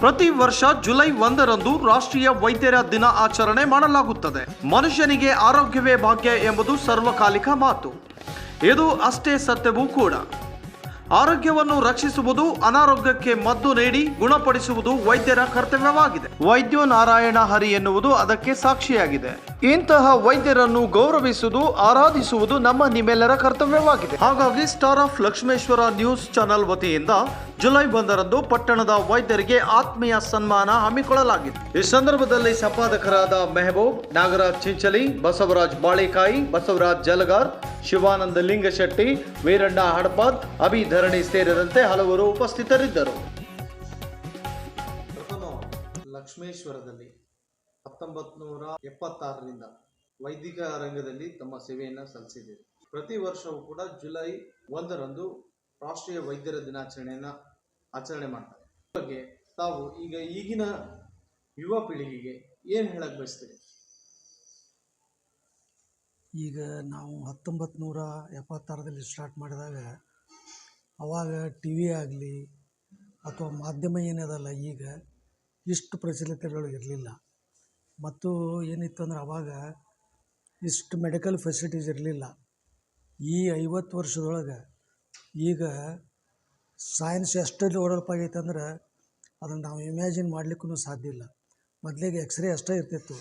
ಪ್ರತಿ ವರ್ಷ ಜುಲೈ ಒಂದರಂದು ರಾಷ್ಟ್ರೀಯ ವೈದ್ಯರ ದಿನ ಆಚರಣೆ ಮಾಡಲಾಗುತ್ತದೆ. ಮನುಷ್ಯನಿಗೆ ಆರೋಗ್ಯವೇ ಭಾಗ್ಯ ಎಂಬುದು ಸರ್ವಕಾಲಿಕ ಮಾತು. ಇದು ಅಷ್ಟೇ ಸತ್ಯವೂ ಕೂಡ. ಆರೋಗ್ಯವನ್ನು ರಕ್ಷಿಸುವುದು, ಅನಾರೋಗ್ಯಕ್ಕೆ ಮದ್ದು ನೀಡಿ ಗುಣಪಡಿಸುವುದು ವೈದ್ಯರ ಕರ್ತವ್ಯವಾಗಿದೆ. ವೈದ್ಯೋ ನಾರಾಯಣ ಹರಿ ಎನ್ನುವುದು ಅದಕ್ಕೆ ಸಾಕ್ಷಿಯಾಗಿದೆ. ಇಂತಹ ವೈದ್ಯರನ್ನು ಗೌರವಿಸುವುದು, ಆರಾಧಿಸುವುದು ನಮ್ಮ ನಿಮ್ಮೆಲ್ಲರ ಕರ್ತವ್ಯವಾಗಿದೆ. ಹಾಗಾಗಿ star of Lakshmeshwar news channel ವತಿಯಿಂದ ಜುಲೈ ಒಂದರಂದು ಪಟ್ಟಣದ ವೈದ್ಯರಿಗೆ ಆತ್ಮೀಯ ಸನ್ಮಾನ ಹಮ್ಮಿಕೊಳ್ಳಲಾಗಿದೆ ಈ ಸಂದರ್ಭದಲ್ಲಿ ಸಂಪಾದಕರಾದ ಮೆಹಬೂಬ್, ನಾಗರಾಜ್ ಚಿಂಚಲಿ, ಬಸವರಾಜ್ ಬಾಳೆಕಾಯಿ, ಬಸವರಾಜ್ ಜಲಗಾರ್, ಶಿವಾನಂದ ಲಿಂಗಶೆಟ್ಟಿ, ವೀರಣ್ಣ ಹಡಪಾದ್, ಅಭಿ ಧರಣಿ ಸೇರಿದಂತೆ ಹಲವರು ಉಪಸ್ಥಿತರಿದ್ದರು. ಲಕ್ಷ್ಮೇಶ್ವರದಲ್ಲಿ ಹತ್ತೊಂಬತ್ತು ನೂರ ಎಪ್ಪತ್ತಾರರಿಂದ ವೈದಿಕ ರಂಗದಲ್ಲಿ ತಮ್ಮ ಸೇವೆಯನ್ನು ಸಲ್ಲಿಸಿದೆ ಪ್ರತಿ ವರ್ಷವೂ ಕೂಡ ಜುಲೈ ಒಂದರಂದು ರಾಷ್ಟ್ರೀಯ ವೈದ್ಯರ ದಿನಾಚರಣೆಯನ್ನು ಆಚರಣೆ ಮಾಡ್ತಾರೆ. ಬಗ್ಗೆ ತಾವು ಈಗ ಈಗಿನ ಯುವ ಪೀಳಿಗೆಗೆ ಏನು ಹೇಳಕ್ಕೆ ಬಯಸ್ತೀರಿ? ಈಗ ನಾವು ಹತ್ತೊಂಬತ್ತು ನೂರ ಎಪ್ಪತ್ತಾರರಲ್ಲಿ ಸ್ಟಾರ್ಟ್ ಮಾಡಿದಾಗ ಅವಾಗ ಟಿ ವಿ ಆಗಲಿ ಅಥವಾ ಮಾಧ್ಯಮ ಏನದಲ್ಲ ಈಗ ಇಷ್ಟು ಪ್ರಚಲಿತಗಳು ಇರಲಿಲ್ಲ. ಮತ್ತು ಏನಿತ್ತು ಅಂದ್ರೆ ಅವಾಗ ಇಷ್ಟು ಮೆಡಿಕಲ್ ಫೆಸಿಲಿಟೀಸ್ ಇರಲಿಲ್ಲ. ಈ ಐವತ್ತು ವರ್ಷದೊಳಗೆ ಈಗ ಸೈನ್ಸ್ ಎಷ್ಟು ಡೆವಲಪ್ ಆಗೈತೆ ಅಂದ್ರೆ ಅದನ್ನು ನಾವು ಇಮ್ಯಾಜಿನ್ ಮಾಡಲಿಕ್ಕೂ ಸಾಧ್ಯ ಇಲ್ಲ. ಮೊದಲಿಗೆ ಎಕ್ಸ್ರೇ ಅಷ್ಟೇ ಇರ್ತಿತ್ತು.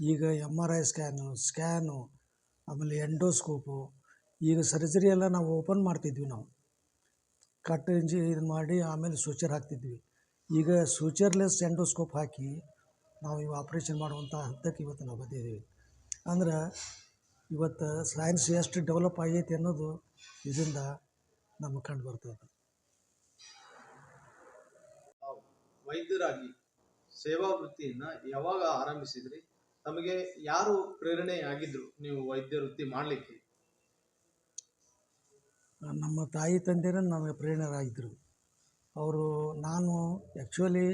ಈಗ M R I scan scan, ಆಮೇಲೆ ಎಂಡೋಸ್ಕೋಪು, ಈಗ ಸರ್ಜರಿ ಎಲ್ಲ ನಾವು ಓಪನ್ ಮಾಡ್ತಿದ್ವಿ ನಾವು. ಕಟ್ ಇಂಜಿ ಇದು ಮಾಡಿ ಆಮೇಲೆ ಸೂಚರ್ ಹಾಕ್ತಿದ್ವಿ. ಈಗ ಸೂಚರ್ಲೆಸ್ ಎಂಡೋಸ್ಕೋಪ್ ಹಾಕಿ ನಾವು ಇವು ಆಪ್ರೇಷನ್ ಮಾಡುವಂಥ ಹಂತಕ್ಕೆ ಇವತ್ತು ನಾವು ಬಂದಿದ್ದೀವಿ. ಅಂದ್ರೆ ಇವತ್ತು ಸೈನ್ಸ್ ಎಷ್ಟು ಡೆವಲಪ್ ಆಗೈತಿ ಅನ್ನೋದು ಇದರಿಂದ ನಮಗೆ ಕಂಡು ಬರ್ತದೆ ವೈದ್ಯರಾಗಿ ಸೇವಾ ವೃತ್ತಿಯನ್ನು ಯಾವಾಗ ಆರಂಭಿಸಿದ್ರಿ? ತಮಗೆ ಯಾರು ಪ್ರೇರಣೆ ಆಗಿದ್ರು ನೀವು ವೈದ್ಯ ವೃತ್ತಿ ಮಾಡಲಿಕ್ಕೆ? ನಮ್ಮ ತಾಯಿ ತಂದೆಯೇ ನಮಗೆ ಪ್ರೇರಣರಾಗಿದ್ದರು ಅವರು ನಾನು ಆ್ಯಕ್ಚುಲಿ